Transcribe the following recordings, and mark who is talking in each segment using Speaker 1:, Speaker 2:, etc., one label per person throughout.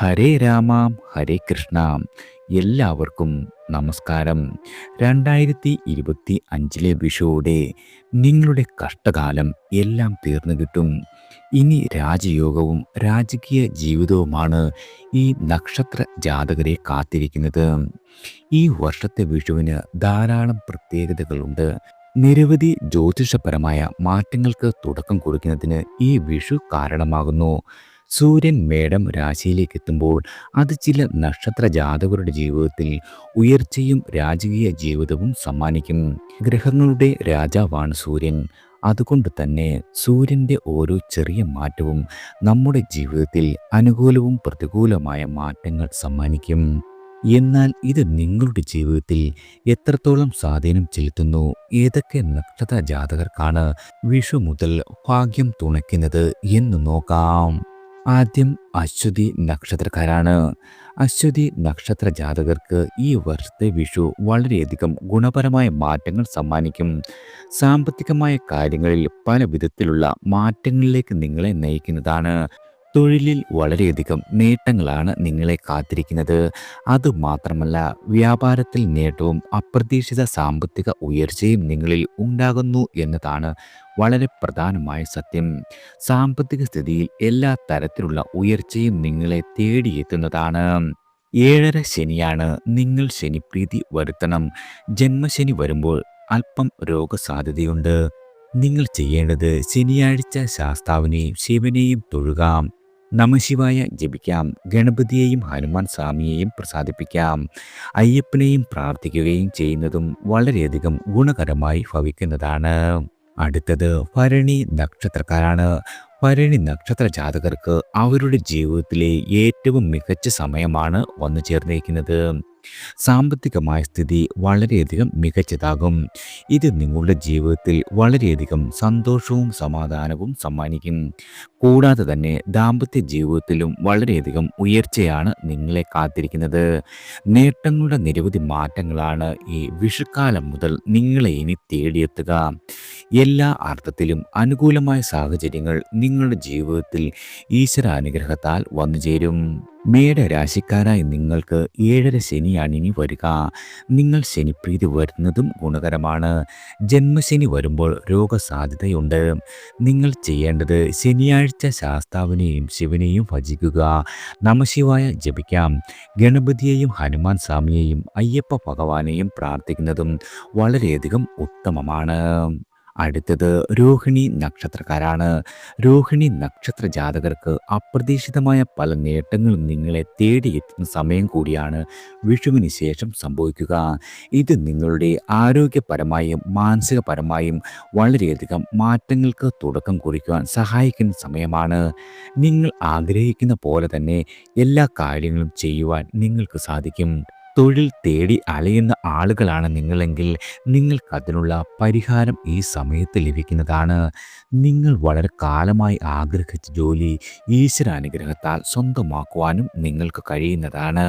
Speaker 1: ഹരേ രാമാം ഹരേ കൃഷ്ണ. എല്ലാവർക്കും നമസ്കാരം. രണ്ടായിരത്തി ഇരുപത്തി അഞ്ചിലെ വിഷുവോടെ നിങ്ങളുടെ കഷ്ടകാലം എല്ലാം തീർന്നു കിട്ടും. ഇനി രാജയോഗവും രാജകീയ ജീവിതവുമാണ് ഈ നക്ഷത്ര ജാതകരെ കാത്തിരിക്കുന്നത്. ഈ വർഷത്തെ വിഷുവിന് ധാരാളം പ്രത്യേകതകളുണ്ട്. നിരവധി ജ്യോതിഷപരമായ മാറ്റങ്ങൾക്ക് തുടക്കം കുറിക്കുന്നതിന് ഈ വിഷു കാരണമാകുന്നു. സൂര്യൻ മേടം രാശിയിലേക്ക് എത്തുമ്പോൾ അത് ചില നക്ഷത്ര ജാതകരുടെ ജീവിതത്തിൽ ഉയർച്ചയും രാജകീയ ജീവിതവും സമ്മാനിക്കും. ഗ്രഹങ്ങളുടെ രാജാവാണ് സൂര്യൻ. അതുകൊണ്ട് തന്നെ സൂര്യന്റെ ഓരോ ചെറിയ മാറ്റവും നമ്മുടെ ജീവിതത്തിൽ അനുകൂലവും പ്രതികൂലമായ മാറ്റങ്ങൾ സമ്മാനിക്കും. എന്നാൽ ഇത് നിങ്ങളുടെ ജീവിതത്തിൽ എത്രത്തോളം സ്വാധീനം ചെലുത്തുന്നു? ഏതൊക്കെ നക്ഷത്ര ജാതകർക്കാണ് വിഷു മുതൽ ഭാഗ്യം തുണയ്ക്കുന്നത് എന്ന് നോക്കാം. ആദ്യം അശ്വതി നക്ഷത്രക്കാരാണ്. അശ്വതി നക്ഷത്ര ജാതകർക്ക് ഈ വർഷത്തെ വിഷു വളരെയധികം ഗുണപരമായ മാറ്റങ്ങൾ സമ്മാനിക്കും. സാമ്പത്തികമായ കാര്യങ്ങളിൽ പല വിധത്തിലുള്ള മാറ്റങ്ങളിലേക്ക് നിങ്ങളെ നയിക്കുന്നതാണ്. തൊഴിലിൽ വളരെയധികം നേട്ടങ്ങളാണ് നിങ്ങളെ കാത്തിരിക്കുന്നത്. അതുമാത്രമല്ല വ്യാപാരത്തിൽ നേട്ടവും അപ്രതീക്ഷിത സാമ്പത്തിക ഉയർച്ചയും നിങ്ങളിൽ ഉണ്ടാകുന്നു എന്നതാണ് വളരെ പ്രധാനമായ സത്യം. സാമ്പത്തിക സ്ഥിതിയിൽ എല്ലാ തരത്തിലുള്ള ഉയർച്ചയും നിങ്ങളെ തേടിയെത്തുന്നതാണ്. ഏഴര ശനിയാണ്. നിങ്ങൾ ശനിപ്രീതി വരുത്തണം. ജന്മശനി വരുമ്പോൾ അല്പം രോഗസാധ്യതയുണ്ട്. നിങ്ങൾ ചെയ്യേണ്ടത് ശനിയാഴ്ച ശാസ്താവിനെയും ശിവനെയും തൊഴുകാം. നമശിവായ ജപിക്കാം. ഗണപതിയെയും ഹനുമാൻ സ്വാമിയെയും പ്രസാദിപ്പിക്കാം. അയ്യപ്പനെയും പ്രാർത്ഥിക്കുകയും ചെയ്യുന്നതും വളരെയധികം ഗുണകരമായി ഭവിക്കുന്നതാണ്. അടുത്തത് ഭരണി നക്ഷത്രക്കാരാണ്. ഭരണി നക്ഷത്ര ജാതകർക്ക് അവരുടെ ജീവിതത്തിലെ ഏറ്റവും മികച്ച സമയമാണ് വന്നു ചേർന്നിരിക്കുന്നത് സാമ്പത്തികമായ സ്ഥിതി വളരെയധികം മികച്ചതാകും. ഇത് നിങ്ങളുടെ ജീവിതത്തിൽ വളരെയധികം സന്തോഷവും സമാധാനവും സമ്മാനിക്കും. കൂടാതെ തന്നെ ദാമ്പത്യ ജീവിതത്തിലും വളരെയധികം ഉയർച്ചയാണ് നിങ്ങളെ കാത്തിരിക്കുന്നത്. നേട്ടങ്ങളുടെ നിരവധി മാറ്റങ്ങളാണ് ഈ വിഷുക്കാലം മുതൽ നിങ്ങളെ ഇനി തേടിയെത്തുക. എല്ലാ അർത്ഥത്തിലും അനുകൂലമായ സാഹചര്യങ്ങൾ നിങ്ങളുടെ ജീവിതത്തിൽ ഈശ്വരാനുഗ്രഹത്താൽ വന്നുചേരും. മേടരാശിക്കാരായി നിങ്ങൾക്ക് ഏഴര ശനിയാണ് ഇനി വരിക. നിങ്ങൾ ശനിപ്രീതി വരുന്നതും ഗുണകരമാണ്. ജന്മശനി വരുമ്പോൾ രോഗസാധ്യതയുണ്ട്. നിങ്ങൾ ചെയ്യേണ്ടത് ശനിയാഴ്ച ശാസ്താവിനെയും ശിവനെയും ഭജിക്കുക. നമശിവായ ജപിക്കാം. ഗണപതിയെയും ഹനുമാൻ സ്വാമിയെയും അയ്യപ്പ ഭഗവാനെയും പ്രാർത്ഥിക്കുന്നതും വളരെയധികം ഉത്തമമാണ്. അടുത്തത് രോഹിണി നക്ഷത്രക്കാരാണ്. രോഹിണി നക്ഷത്ര ജാതകർക്ക് അപ്രതീക്ഷിതമായ പല നേട്ടങ്ങളും നിങ്ങളെ തേടിയെത്തുന്ന സമയം കൂടിയാണ് വിഷുവിന് ശേഷം സംഭവിക്കുക. ഇത് നിങ്ങളുടെ ആരോഗ്യപരമായും മാനസികപരമായും വളരെയധികം മാറ്റങ്ങൾക്ക് തുടക്കം കുറിക്കുവാൻ സഹായിക്കുന്ന സമയമാണ്. നിങ്ങൾ ആഗ്രഹിക്കുന്ന പോലെ തന്നെ എല്ലാ കാര്യങ്ങളും ചെയ്യുവാൻ നിങ്ങൾക്ക് സാധിക്കും. തൊഴിൽ തേടി അലയുന്ന ആളുകളാണ് നിങ്ങളെങ്കിൽ നിങ്ങൾക്കതിനുള്ള പരിഹാരം ഈ സമയത്ത് ലഭിക്കുന്നതാണ്. നിങ്ങൾ വളരെ കാലമായി ആഗ്രഹിച്ച ജോലി ഈശ്വരാനുഗ്രഹത്താൽ സ്വന്തമാക്കുവാനും നിങ്ങൾക്ക് കഴിയുന്നതാണ്.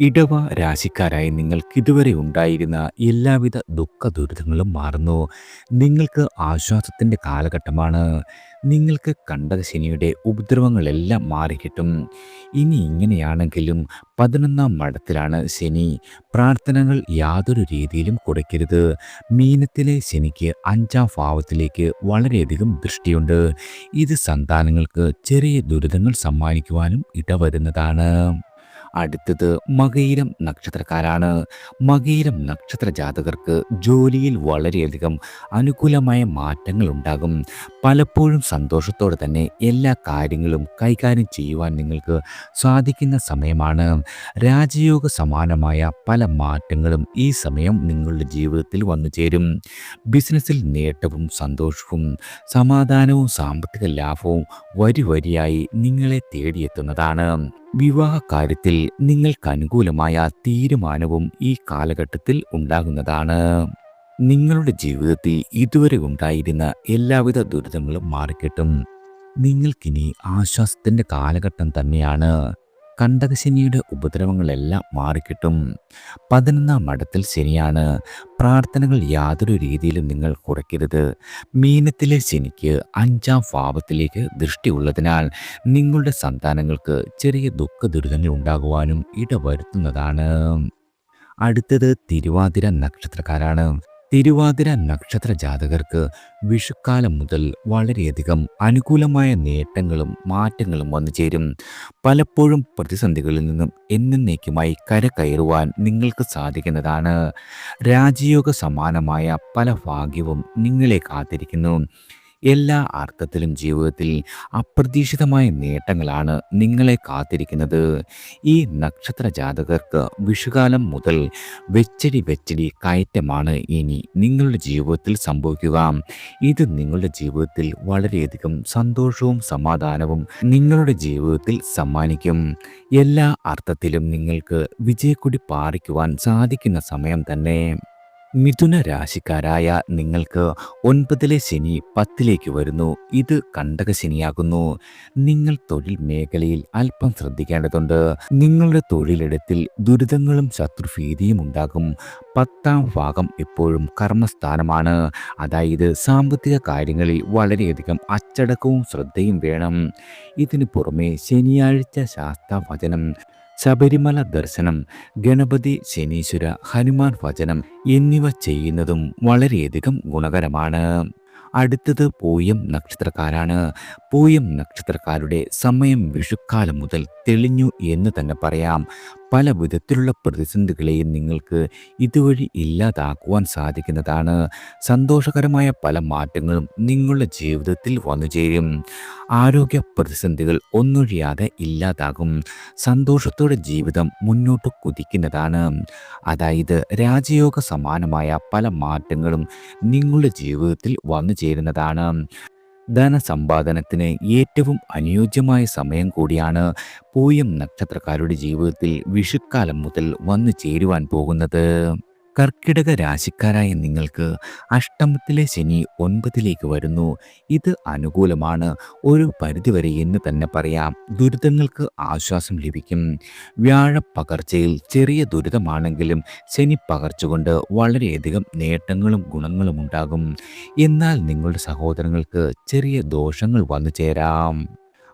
Speaker 1: ഇടവ രാശിക്കാരായി നിങ്ങൾക്ക് ഇതുവരെ ഉണ്ടായിരുന്ന എല്ലാവിധ ദുഃഖ ദുരിതങ്ങളും മാറുന്നു. നിങ്ങൾക്ക് ആശ്വാസത്തിന്റെ കാലഘട്ടമാണ്. നിങ്ങൾക്ക് കണ്ടക ശനിയുടെ ഉപദ്രവങ്ങളെല്ലാം മാറിക്കിട്ടും. ഇനി ഇങ്ങനെയാണെങ്കിലും പതിനൊന്നാം മഠത്തിലാണ് ശനി. പ്രാർത്ഥനകൾ യാതൊരു രീതിയിലും കുറയ്ക്കരുത്. മീനത്തിലെ ശനിക്ക് അഞ്ചാം ഭാവത്തിലേക്ക് വളരെയധികം ദൃഷ്ടിയുണ്ട്. ഇത് സന്താനങ്ങൾക്ക് ചെറിയ ദുരിതങ്ങൾ സമ്മാനിക്കുവാനും ഇടവരുന്നതാണ്. അടുത്തത് മകയിരം നക്ഷത്രക്കാരാണ്. മകയിരം നക്ഷത്ര ജാതകർക്ക് ജോലിയിൽ വളരെയധികം അനുകൂലമായ മാറ്റങ്ങൾ ഉണ്ടാകും പലപ്പോഴും സന്തോഷത്തോടെ തന്നെ എല്ലാ കാര്യങ്ങളും കൈകാര്യം ചെയ്യുവാൻ നിങ്ങൾക്ക് സാധിക്കുന്ന സമയമാണ്. രാജയോഗ സമാനമായ പല മാറ്റങ്ങളും ഈ സമയം നിങ്ങളുടെ ജീവിതത്തിൽ വന്നു ചേരും. ബിസിനസ്സിൽ നേട്ടവും സന്തോഷവും സമാധാനവും സാമ്പത്തിക ലാഭവും വരി വരിയായി നിങ്ങളെ തേടിയെത്തുന്നതാണ്. വിവാഹ കാര്യത്തിൽ നിങ്ങൾക്ക് അനുകൂലമായ തീരുമാനവും ഈ കാലഘട്ടത്തിൽ ഉണ്ടാകുന്നതാണ്. നിങ്ങളുടെ ജീവിതത്തിൽ ഇതുവരെ ഉണ്ടായിരുന്ന എല്ലാവിധ ദുരിതങ്ങളും മാറിക്കിട്ടും. നിങ്ങൾക്കിനി ആശ്വാസത്തിന്റെ കാലഘട്ടം തന്നെയാണ്. കണ്ടകശനിയുടെ ഉപദ്രവങ്ങളെല്ലാം മാറിക്കിട്ടും. പതിനൊന്നാം മഠത്തിൽ ശനിയാണ്. പ്രാർത്ഥനകൾ യാതൊരു രീതിയിലും നിങ്ങൾ കുറയ്ക്കരുത്. മീനത്തിലെ ശനിക്ക് അഞ്ചാം ഭാവത്തിലേക്ക് ദൃഷ്ടിയുള്ളതിനാൽ നിങ്ങളുടെ സന്താനങ്ങൾക്ക് ചെറിയ ദുഃഖ ദുരിതങ്ങൾ ഉണ്ടാകുവാനും ഇടവരുത്തുന്നതാണ്. അടുത്തത് തിരുവാതിര നക്ഷത്രക്കാരാണ്. തിരുവാതിര നക്ഷത്ര ജാതകർക്ക് വിഷുക്കാലം മുതൽ വളരെയധികം അനുകൂലമായ നേട്ടങ്ങളും മാറ്റങ്ങളും വന്നു ചേരും. പലപ്പോഴും പ്രതിസന്ധികളിൽ നിന്നും എന്നേക്കുമായി കരകയറുവാൻ നിങ്ങൾക്ക് സാധിക്കുന്നതാണ്. രാജയോഗ സമാനമായ പല ഭാഗ്യവും നിങ്ങളെ കാത്തിരിക്കുന്നു. എല്ലാ അർത്ഥത്തിലും ജീവിതത്തിൽ അപ്രതീക്ഷിതമായ നേട്ടങ്ങളാണ് നിങ്ങളെ കാത്തിരിക്കുന്നത്. ഈ നക്ഷത്ര ജാതകർക്ക് വിഷുകാലം മുതൽ വെച്ചടി വെച്ചടി കയറ്റമാണ് ഇനി നിങ്ങളുടെ ജീവിതത്തിൽ സംഭവിക്കുക. ഇത് നിങ്ങളുടെ ജീവിതത്തിൽ വളരെയധികം സന്തോഷവും സമാധാനവും നിങ്ങളുടെ ജീവിതത്തിൽ സമ്മാനിക്കും. എല്ലാ അർത്ഥത്തിലും നിങ്ങൾക്ക് വിജയക്കുടി പാറിക്കുവാൻ സാധിക്കുന്ന സമയം തന്നെ. മിഥുന രാശിക്കാരായ നിങ്ങൾക്ക് ഒൻപതിലെ ശനി പത്തിലേക്ക് വരുന്നു. ഇത് കണ്ടക ശനിയാകുന്നു. നിങ്ങൾ തൊഴിൽ മേഖലയിൽ അല്പം ശ്രദ്ധിക്കേണ്ടതുണ്ട്. നിങ്ങളുടെ തൊഴിലിടത്തിൽ ദുരിതങ്ങളും ശത്രുഭീതിയും ഉണ്ടാകും. പത്താം ഭാഗം എപ്പോഴും കർമ്മസ്ഥാനമാണ്. അതായത് സാമ്പത്തിക കാര്യങ്ങളിൽ വളരെയധികം അച്ചടക്കവും ശ്രദ്ധയും വേണം. ഇതിനു പുറമെ ശനിയാഴ്ച ശാസ്താവചനം ശബരിമല ദർശനം ഗണപതി ശനീശ്വര ഹനുമാൻ ഭജനം എന്നിവ ചെയ്യുന്നതും വളരെയധികം ഗുണകരമാണ്. അടുത്തത് പൂയം നക്ഷത്രക്കാരാണ്. പൂയം നക്ഷത്രക്കാരുടെ സമയം വിഷുക്കാലം മുതൽ തെളിഞ്ഞു എന്ന് തന്നെ പറയാം. പല വിധത്തിലുള്ള പ്രതിസന്ധികളെയും നിങ്ങൾക്ക് ഇതുവഴി ഇല്ലാതാക്കുവാൻ സാധിക്കുന്നതാണ്. സന്തോഷകരമായ പല മാറ്റങ്ങളും നിങ്ങളുടെ ജീവിതത്തിൽ വന്നു ചേരും. ആരോഗ്യ പ്രതിസന്ധികൾ ഒന്നൊഴിയാതെ ഇല്ലാതാകും. സന്തോഷത്തോടെ ജീവിതം മുന്നോട്ട് കുതിക്കുന്നതാണ്. അതായത് രാജയോഗ സമാനമായ പല മാറ്റങ്ങളും നിങ്ങളുടെ ജീവിതത്തിൽ വന്നു ചേരുന്നതാണ്. ധനസമ്പാദനത്തിന് ഏറ്റവും അനുയോജ്യമായ സമയം കൂടിയാണ് പൂയം നക്ഷത്രക്കാരുടെ ജീവിതത്തിൽ വിഷുക്കാലം മുതൽ വന്നു ചേരുവാൻ പോകുന്നത്. കർക്കിടക രാശിക്കാരായ നിങ്ങൾക്ക് അഷ്ടമത്തിലെ ശനി ഒൻപതിലേക്ക് വരുന്നു. ഇത് അനുകൂലമാണ്. ഒരു പരിധിവരെ എന്ന് തന്നെ പറയാം. ദുരിതങ്ങൾക്ക് ആശ്വാസം ലഭിക്കും. വ്യാഴ പകർച്ചയിൽ ചെറിയ ദുരിതമാണെങ്കിലും ശനി പകർച്ചുകൊണ്ട് വളരെയധികം നേട്ടങ്ങളും ഗുണങ്ങളും ഉണ്ടാകും. എന്നാൽ നിങ്ങളുടെ സഹോദരങ്ങൾക്ക് ചെറിയ ദോഷങ്ങൾ വന്നു ചേരാം.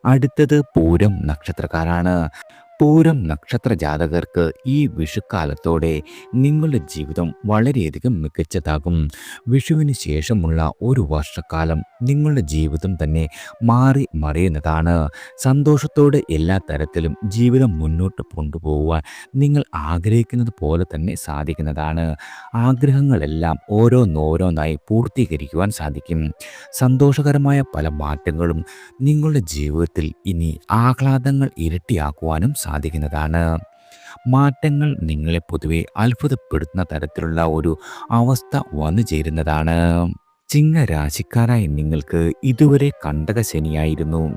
Speaker 1: അടുത്തത് പൂരം നക്ഷത്രക്കാരാണ്. പൂരം നക്ഷത്ര ജാതകർക്ക് ഈ വിഷുക്കാലത്തോടെ നിങ്ങളുടെ ജീവിതം വളരെയധികം മികച്ചതാകും. വിഷുവിന് ശേഷമുള്ള ഒരു വർഷക്കാലം നിങ്ങളുടെ ജീവിതം തന്നെ മാറി മറിയുന്നതാണ്. സന്തോഷത്തോടെ എല്ലാ തരത്തിലും ജീവിതം മുന്നോട്ട് കൊണ്ടുപോകുവാൻ നിങ്ങൾ ആഗ്രഹിക്കുന്നത് പോലെ തന്നെ സാധിക്കുന്നതാണ്. ആഗ്രഹങ്ങളെല്ലാം ഓരോന്നോരോന്നായി പൂർത്തീകരിക്കുവാൻ സാധിക്കും. സന്തോഷകരമായ പല മാറ്റങ്ങളും നിങ്ങളുടെ ജീവിതത്തിൽ ഇനി ആഹ്ലാദങ്ങൾ ഇരട്ടിയാക്കുവാനും സാധിക്കുന്നതാണ്. മാറ്റങ്ങൾ നിങ്ങളെ പൊതുവെ അത്ഭുതപ്പെടുത്തുന്ന തരത്തിലുള്ള ഒരു അവസ്ഥ വന്നു ചേരുന്നതാണ്. ചിങ്ങരാശിക്കാരായ നിങ്ങൾക്ക് ഇതുവരെ കണ്ടക ശനിയായിരുന്നു.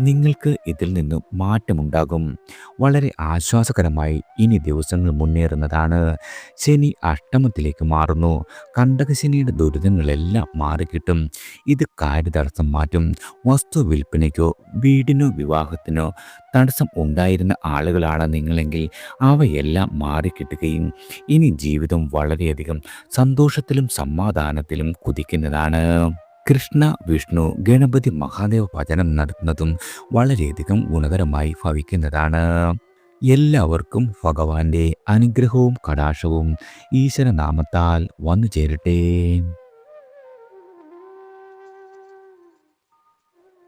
Speaker 1: നിങ്ങൾക്ക് ഇതിൽ നിന്നും മാറ്റമുണ്ടാകും. വളരെ ആശ്വാസകരമായി ഇനി ദിവസങ്ങൾ മുന്നേറുന്നതാണ്. ശനി അഷ്ടമത്തിലേക്ക് മാറുന്നു. കണ്ടകശനിയുടെ ദുരിതങ്ങളെല്ലാം മാറിക്കിട്ടും. ഇത് കാര്യതടസ്സം മാറ്റും. വസ്തു വിൽപ്പനയ്ക്കോ വീടിനോ വിവാഹത്തിനോ തടസ്സം ഉണ്ടായിരുന്ന ആളുകളാണ് നിങ്ങളെങ്കിൽ അവയെല്ലാം മാറിക്കിട്ടുകയും ഇനി ജീവിതം വളരെയധികം സന്തോഷത്തിലും സമാധാനത്തിലും കുതിക്കുന്നതാണ്. കൃഷ്ണ വിഷ്ണു ഗണപതി മഹാദേവ ഭജനം നടത്തുന്നതും വളരെയധികം ഗുണകരമായി ഭവിക്കുന്നതാണ്. എല്ലാവർക്കും ഭഗവാന്റെ അനുഗ്രഹവും കടാശവും ഈശ്വരനാമത്താൽ വന്നു ചേരട്ടെ